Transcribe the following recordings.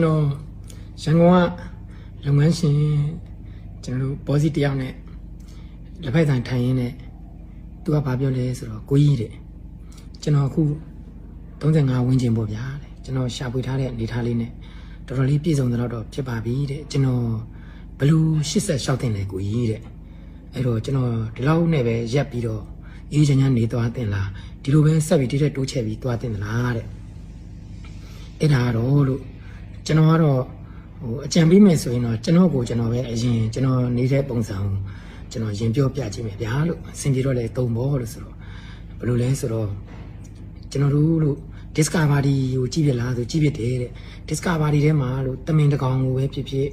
ကျွန်တော်ရန်ကုန်ကလုပ်ငန်းရှင်ကျွန်တော်တို့ဘောစီတယောက်နဲ့လက်ဖက်ဆိုင်ထိုင်ရင်းနဲ့သူကဘာပြောလဲဆိုတော့ကိုကြီးတဲ့ကျွန်တော်အခု35ဝန်းကျင်ပေါ့ဗျာတဲ့ကျွန်တော်ရှာဖွေထားတဲ့အနေထားလေးနဲ့တော်တော်လေးပြည့်စုံတော့တော့ဖြစ်ပါပြီတဲ့ကျွန်တော်ဘလူး86တင်လေကိုကြီးတဲ့အဲ့တော့ကျွန်တော်ဒီလောက်နဲ့ပဲရက်ပြီးတော့အေးချမ်းချမ်းနေသွားတင်လားဒီလိုပဲဆက်ပြီးတိတဲ့တိုးချက်ပြီးသွားတင်သလားတဲ့အဲ့ဒါတော့လို့ ကျွန်တော်ကတော့ဟိုအကြံပေးမယ်ဆိုရင်တော့ကျွန်တော်ကိုကျွန်တော်ပဲအရင်ကျွန်တော်နေတဲ့ပုံစံကိုကျွန်တော်ရင်ပြောပြခြင်းပဲဗျာလို့အဆင်ပြေတော့လေတုံဘောလို့ဆိုတော့ဘယ်လိုလဲဆိုတော့ကျွန်တော်တို့လို့ Discovery ကိုကြည့်ပြလားဆိုကြည့်ပြတယ်တဲ့ Discovery ထဲမှာလို့တမင်တကောင်ကိုပဲဖြစ်ဖြစ်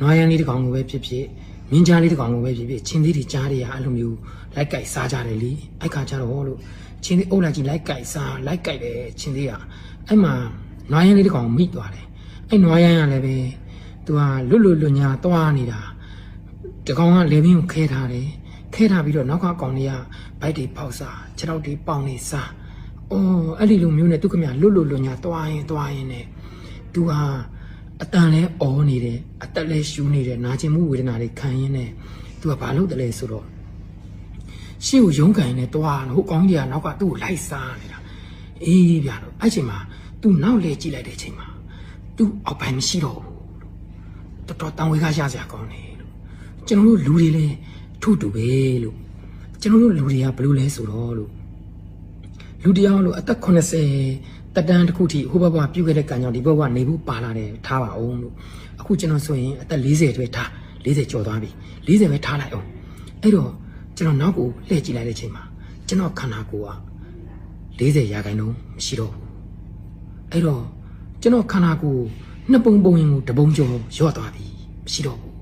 နွားရန်လေးတကောင်ကိုပဲဖြစ်ဖြစ်မြင်းကြားလေးတကောင်ကိုပဲဖြစ်ဖြစ်ချင်းသေးတွေကြားတွေကအဲ့လိုမျိုးလိုက်ကြိုက်စားကြတယ်လေအဲ့ခါကျတော့လို့ချင်းသေးအုပ်လိုက်ကြီးလိုက်ကြိုက်စားလိုက်ကြိုက်တယ်ချင်းသေးကအဲ့မှာနွားရန်လေးတစ်ကောင်မိသွားတယ် အဲ့နွားရန်ကလည်းပဲသူကလွတ်လွတ်လွတ်ညာသွားနေတာတကောင်ကလေဘင်းကိုခဲထားတယ်ခဲထားပြီးတော့နောက်ကကောင်လေးကဘိုက်တွေပေါက်စားခြေထောက်တွေပေါင်နေစားအော်အဲ့ဒီလိုမျိုးနဲ့သူကမြလွတ်လွတ်လွတ်ညာသွားရင်သွားရင်နဲ့သူဟာအတန်လဲအော်နေတယ်အသက်လဲရှူးနေတယ်နာကျင်မှုဝေဒနာတွေခံရင်းနဲ့သူကဘာလုပ်တယ်လဲဆိုတော့ရှေ့ကိုရုန်းကန်နေတော့ဟိုကောင်းကြီးကနောက်ကသူ့ကိုလိုက်စားနေတာအေးဗျာတော့အဲ့ချိန်မှာ तू နောက်လေကြည့်လိုက်တဲ့ချိန်မှာ तू အောက်ပိုင်းမရှိတော့ဘူးတော်တော်တန်ဝေကရစရာကောင်းတယ်လို့ကျွန်တော်တို့လူတွေလည်းထို့တူပဲလို့ကျွန်တော်တို့လူတွေကဘယ်လိုလဲဆိုတော့လို့လူတယောက်လို့အသက်80တက်တန်းတစ်ခုထိဟိုဘဘပြုတ်ခဲ့တဲ့ကံကြောင့်ဒီဘဘနေဘူးပါလာတယ်ထားပါအောင်လို့အခုကျွန်တော်ဆိုရင်အသက်40အတွဲထား40ကျော်သွားပြီ40ပဲထားလိုက်အောင်အဲ့တော့ကျွန်တော်နောက်ကိုလှည့်ကြည့်လိုက်တဲ့ချိန်မှာကျွန်တော်ခန္ဓာကိုယ်က40ရာခိုင်နှုန်းမရှိတော့ဘူးအဲ့တော့ ကျွန်တော်ခန္ဓာကိုယ်နှစ်ပုံပုံရင်ကိုတပုံကျော်ရော့သွားပြီမရှိတော့ဘူး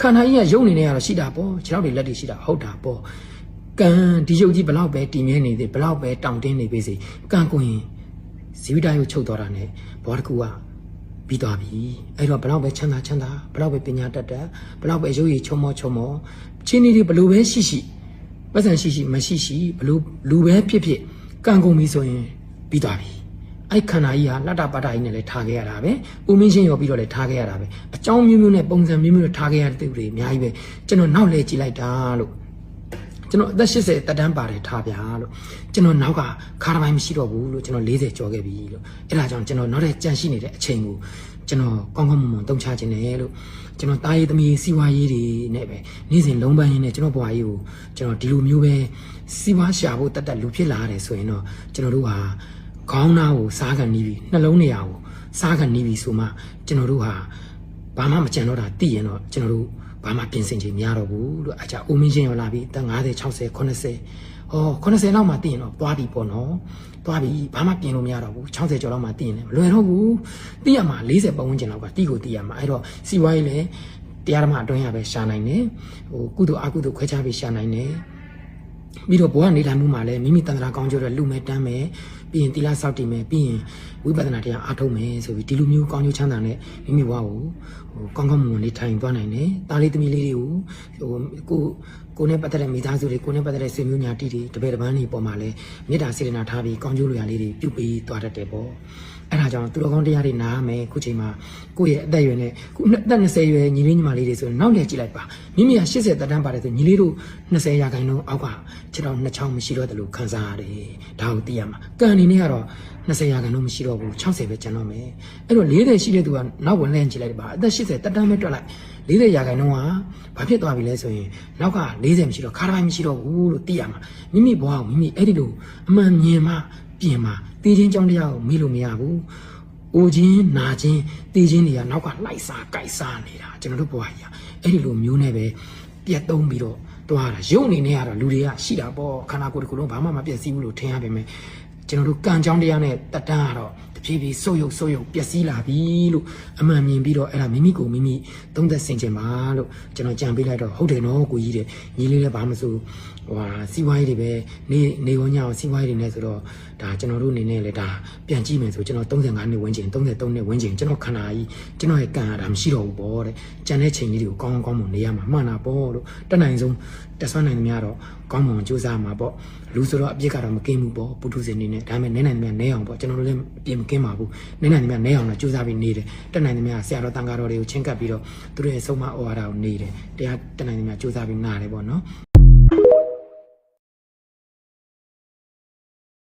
ခန္ဓာကြီးကယုံနေနေရတော့ရှိတာပေါ့ခြေထောက်တွေလက်တွေရှိတာဟုတ်တာပေါ့ကံဒီယုတ်ကြီးဘလောက်ပဲတည်မြဲနေသေးဘလောက်ပဲတောင့်တင်းနေပေစေကံကိုရင်ဇီဝိတယုတ်ချုပ်သွားတာ ਨੇ ဘောတစ်ခုကပြီးသွားပြီအဲ့တော့ဘလောက်ပဲချမ်းသာချမ်းသာဘလောက်ပဲပညာတတ်တတ်ဘလောက်ပဲရုပ်ရည်ချုံမောချုံမောချင်းနေတွေဘလို့ပဲရှိရှိပတ်စံရှိရှိမရှိရှိဘလို့လူပဲဖြစ်ဖြစ်ကံကုန်ပြီဆိုရင်ပြီးသွားပြီ အဲ့ခန္ဓာကြီးဟာလှတ္တပတ္တကြီးနဲ့လည်းထားခဲ့ရတာပဲဥမင်းချင်းရောပြီးတော့လည်းထားခဲ့ရတာပဲအကြောင်းမျိုးမျိုးနဲ့ပုံစံမျိုးမျိုးနဲ့ထားခဲ့ရတဲ့သူတွေအများကြီးပဲကျွန်တော်နောက်လဲကြည့်လိုက်တာလို့ကျွန်တော်အသက်80တက်တန်းပါတယ်ထားဗျာလို့ကျွန်တော်နောက်ကခါရပိုင်းမရှိတော့ဘူးလို့ကျွန်တော်40ကျော်ခဲ့ပြီလို့အဲ့ဒါကြောင့်ကျွန်တော်နောက်ထပ်ကြန့်ရှိနေတဲ့အချိန်ကိုကျွန်တော်ကောင်းကောင်းမွန်မွန်တုံချခြင်းတယ်လို့ကျွန်တော်တားရည်သမီးစီဝါရေးတွေနဲ့ပဲနေ့စဉ်လုံးပန်းရင်းနဲ့ကျွန်တော်ဘွားကြီးကိုကျွန်တော်ဒီလိုမျိုးပဲစီဝါရှာဖို့တတ်တတ်လူဖြစ်လာရတယ်ဆိုရင်တော့ကျွန်တော်တို့ဟာ ခေါင်းသားကိုစားကန်နီးပြီးနှလုံးနေရာကိုစားကန်နီးပြီးဆိုမှကျွန်တော်တို့ဟာဘာမှမကြံတော့တာသိရင်တော့ကျွန်တော်တို့ဘာမှပြင်ဆင်ခြင်းမရတော့ဘူးလို့အကြအိုမင်းချင်းရောလာပြီးအသက်50 60 80ဟော80လောက်မှသိရင်တော့သွားပြီပေါ့နော်သွားပြီဘာမှပြင်လို့မရတော့ဘူး60ကျော်လောက်မှသိရင်လည်းမလွယ်တော့ဘူးသိရမှာ40ပတ်ဝန်းကျင်လောက်ကတီးကိုသိရမှာအဲ့တော့စီဝိုင်းလည်းတရားဓမ္မအတွင်းရပဲရှာနိုင်တယ်ဟိုကုသိုလ်အကုသိုလ်ခွဲခြားပြီးရှာနိုင်တယ် ပြီးတော့ဘဝနေထိုင်မှုမှာလည်းမိမိတန်ត្រာကောင်းကျိုးတဲ့လူမဲ့တမ်းမယ်ပြီးရင်သီလစောင့်တည်မယ်ပြီးရင်ဝိပဿနာတရားအားထုတ်မယ်ဆိုပြီးဒီလိုမျိုးကောင်းကျိုးချမ်းသာနဲ့မိမိဘဝကိုဟိုကောင်းကောင်းမွန်မွန်နေထိုင်သွားနိုင်တယ်တားလေးသမီးလေးတွေကိုဟိုကိုကိုနဲ့ပတ်သက်တဲ့မိသားစုတွေကိုနဲ့ပတ်သက်တဲ့ဆွေမျိုးညာတိတွေတပည့်တပန်းတွေပေါ်မှာလည်းမေတ္တာစေတနာထားပြီးကောင်းကျိုးလိုရာလေးတွေပြုပေးသွားတတ်တယ်ပေါ့ အဲ့ဒါကြောင့်သူတော်ကောင်းတရားတွေနားမယ်ခုချိန်မှာကိုယ့်ရဲ့အသက်အရွယ်နဲ့ခုအသက်20ရွယ်ညီလေးညီမလေးတွေဆိုရင်နောက်လည်းကြည့်လိုက်ပါမိမိက80တက်တန်းပါတယ်ဆိုညီလေးတို့20ရာခိုင်နှုန်းအောက်ကခြေထောက်နှစ်ချောင်းမရှိတော့တယ်လို့ခံစားရတယ်ဒါကိုသိရမှာကံအနေနဲ့ကတော့20ရာခိုင်နှုန်းမရှိတော့ဘူး60ပဲကျန်တော့မယ်အဲ့တော့40ရှိတဲ့သူကနောက်ဝင်လှည့်ကြည့်လိုက်ပါအသက်80တက်တန်းပဲတွက်လိုက်40ရာခိုင်နှုန်းကဘာဖြစ်သွားပြီလဲဆိုရင်နောက်က40မရှိတော့ခါတိုင်းမရှိတော့ဘူးလို့သိရမှာမိမိဘဝကိုမိမိအဲ့ဒီလိုအမှန်မြင်မှ ပြင်မှသိချင်းကြောင်းတရားကိုမေးလို့မရဘူး။အိုခြင်းနာခြင်းသိခြင်းတွေကနောက်ကလိုက်စားကြိုက်စားနေတာကျွန်တော်တို့ဘဝကြီးอ่ะအဲ့ဒီလိုမျိုးနဲ့ပဲပြတ်သုံးပြီးတော့တွားတာရုပ်အနေနဲ့ကတော့လူတွေကရှိတာပေါ့ခန္ဓာကိုယ်တစ်ခုလုံးဘာမှမပြည့်စည်ဘူးလို့ထင်ရပါမယ်ကျွန်တော်တို့ကံကြောင်းတရားနဲ့တက်တန်းကတော့တ ဖြည်းဖြည်းဆုပ်ယုပ်ဆုပ်ယုပ်ပျက်စီးလာပြီလို့အမှန်မြင်ပြီးတော့အဲ့ဒါမိမိကိုမိမိသုံးသက်ဆင်ခြင်ပါလို့ကျွန်တော်ကြံပေးလိုက်တော့ဟုတ်တယ်နော်ကိုကြီးတဲ့ညီလေးလည်းဘာမှမဆိုဟိုဟာစီးပွားရေးတွေပဲနေနေဝညအောင်စီးပွားရေးတွေနဲ့ဆိုတော့ဒါကျွန်တော်တို့အနေနဲ့လည်းဒါပြန်ကြည့်မယ်ဆိုကျွန်တော်35နှစ်ဝန်းကျင်33နှစ်ဝန်းကျင်ကျွန်တော်ခန္ဓာကြီးကျွန်တော်ရဲ့ကံရတာမရှိတော့ဘူးပေါ့တဲ့ကြံတဲ့ချိန်ကြီးတွေကိုကောင်းကောင်းမွန်နေရမှာမှန်တာပေါ့လို့တက်နိုင်ဆုံးတက်ဆွမ်းနိုင်သမျှတော့ ကောင်းမွန်ကြိုးစားမှာပေါ့လူဆိုတော့အပြစ်ကတော့မကင်းဘူးပေါ့ပုထုဇဉ်နေနဲ့ဒါပေမဲ့နဲနိုင်သမျှနဲအောင်ပေါ့ကျွန်တော်တို့လည်းအပြစ်မကင်းပါဘူးနဲနိုင်သမျှနဲအောင်တော့ကြိုးစားပြီးနေတယ်တက်နိုင်သမျှဆရာတော်တန်ဃာတော်တွေကိုချင်းကပ်ပြီးတော့သူတို့ရဲ့ဆုံးမဩဝါဒကိုနေတယ်တရားတက်နိုင်သမျှကြိုးစားပြီးနားတယ်ပေါ့နော်